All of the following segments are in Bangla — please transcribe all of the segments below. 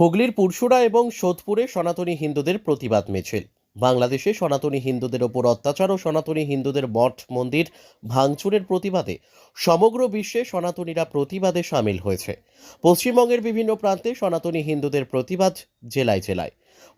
হুগলির পুরশুরা এবং সোদপুরে সনাতনী হিন্দুদের প্রতিবাদ মিছিল। বাংলাদেশে সনাতনী হিন্দুদের ওপর অত্যাচার ও সনাতনী হিন্দুদের মঠ মন্দির ভাঙচুরের প্রতিবাদে সমগ্র বিশ্বে সনাতনীরা প্রতিবাদে সামিল হয়েছে। পশ্চিমবঙ্গের বিভিন্ন প্রান্তে সনাতনী হিন্দুদের প্রতিবাদ জেলায় জেলায়।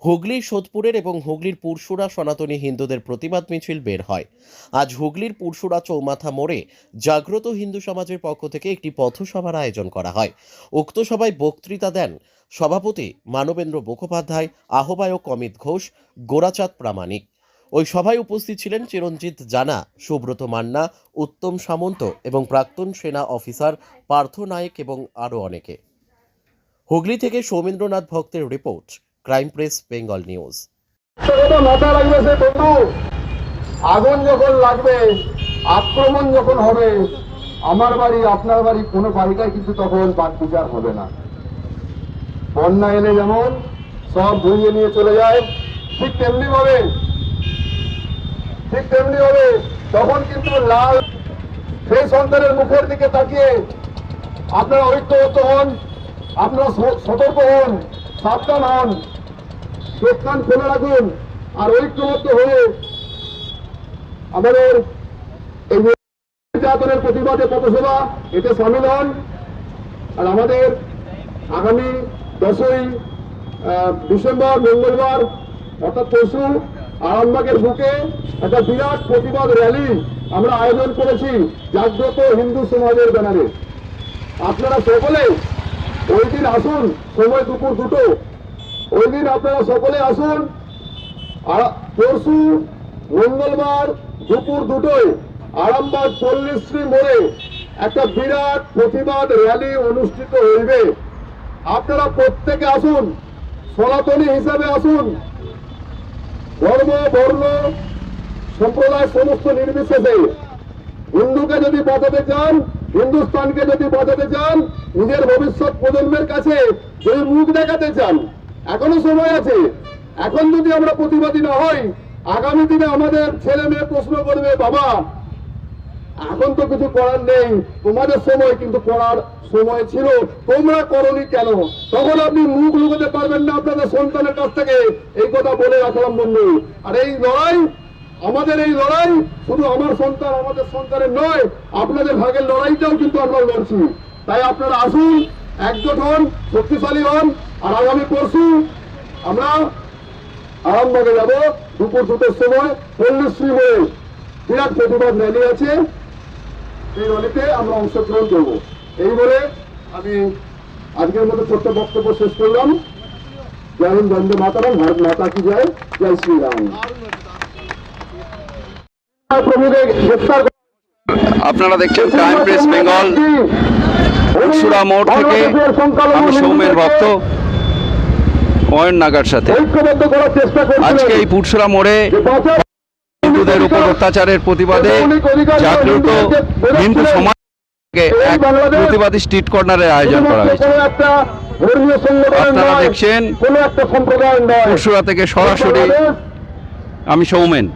হুগলির সোদপুরের এবং হুগলির পুরশুরা সনাতনী হিন্দুদের প্রতিবাদ মিছিল বের হয়। আজ হুগলির পুরশুরা চৌমাথা মোড়ে জাগ্রত হিন্দু সমাজের পক্ষ থেকে একটি পথসভার আয়োজন করা হয়। উক্ত সভায় বক্তৃতা দেন সভাপতি মানবেন্দ্র মুখোপাধ্যায়, আহ্বায়ক অমিত ঘোষ, গোরাচাঁদ প্রামাণিক। ওই সভায় উপস্থিত ছিলেন চিরঞ্জিত জানা, সুব্রত মান্না, উত্তম সামন্ত এবং প্রাক্তন সেনা অফিসার পার্থ নায়েক এবং আরও অনেকে। হুগলি থেকে সৌমেন্দ্রনাথ ভক্তের report. Crime press Bengal news মাথা রাখবে সে বন্ধু। আগুন যখন লাগবে, আক্রমণ যখন হবে, আমার বাড়ি, আপনার বাড়ি, কোনো বাড়িটাই কিন্তু তখন বাদ বিচার হবে না। বন্যা এলে যেমন সব ধুইয়ে নিয়ে চলে যায়, ঠিক তেমনি ভাবে ঠিক তেমনি হবে তখন কিন্তু লাল সেই সন্তানের মুখের দিকে তাকিয়ে আপনারা ঐক্যবদ্ধ হন, আপনারা সতর্ক হন। সাবধান। হন চোখ কান খোলা রাখুন আর ঐক্যবদ্ধ হয়ে আমাদের এই নির্যাতনের প্রতিবাদে পথসভা এতে সামিল হন। আর আমাদের আগামী দশই ডিসেম্বর, মঙ্গলবার, অর্থাৎ পরশু আরামবাগের বুকে একটা বিরাট প্রতিবাদ র্যালি আমরা আয়োজন করেছি জাগ্রত হিন্দু সমাজের ব্যানারে। আপনারা সকলে ওই দিন আসুন, সময় দুপুর দুটো। ওই দিন আপনারা সকলে আসুন। আর পরশু মঙ্গলবার দুপুর দুটোয় আরামবাগ পল্লীশ্রী মোড়ে একটা বিরাট প্রতিবাদ র্যালি অনুষ্ঠিত হইবে। আপনারা প্রত্যেকে আসুন, সনাতনী হিসাবে আসুন। ধর্ম, বর্ণ, সম্প্রদায় সমস্ত নির্বিশেষে হিন্দুকে যদি বাঁচাতে চান হিন্দুস্তানকে যদি বাঁচাতে চান, নিজের ভবিষ্যৎ প্রজন্মের কাছে যদি মুখ দেখাতে চান, এখনও সময় আছে। এখন যদি আমরা প্রতিবাদী না হই, আগামী দিনে আমাদের ছেলে মেয়ে প্রশ্ন করবে, বাবা, এখন তো কিছু করার নেই, তোমাদের সময় কিন্তু করার সময় ছিল, তোমরা করনি কেন? তখন আপনি মুখ লুকাতে পারবেন না আপনাদের সন্তানের কাছ থেকে। এই কথা বলে রাখলাম বন্ধু। আর এই লড়াই আমাদের এই লড়াই শুধু আমার সন্তান, আমাদের সন্তানের নয়, আপনাদের ভাগের লড়াইটাও কিন্তু আমরা লড়ছি। তাই আপনারা আসুন, একজোট হন, শক্তিশালী হন, আর আগামী পরশু আমরা আরামবাগে যাব দুপুর দুটোর সময় পল্লীশ্রী মোড়ে বিরাট প্রতিবাদ র্যালি আছে। এই র্যালিতে আমরা অংশগ্রহণ করব। এই বলে আমি আজকের মতো ছোট্ট বক্তব্য শেষ করলাম। জয় হিন্দ, বন্দে মাতারাম, ভারত মাতা কি জয়? জয় শ্রীরাম। আপনারা দেখছেন ক্রাইম প্রেস বেঙ্গল পুরসুরা মোড় থেকে আমি সৌমেন ভক্ত অয়ন নাগার সাথে। আজকে এই পুরসুরা মোড়ে হিন্দুদের উপর অত্যাচারের প্রতিবাদে জাগ্রত হিন্দু সমাজ এক প্রতিবাদী স্ট্রিট কর্নারের আয়োজন করা হয়েছে। আপনারা দেখছেন পুরসুরা থেকে সরাসরি আমি সৌমেন।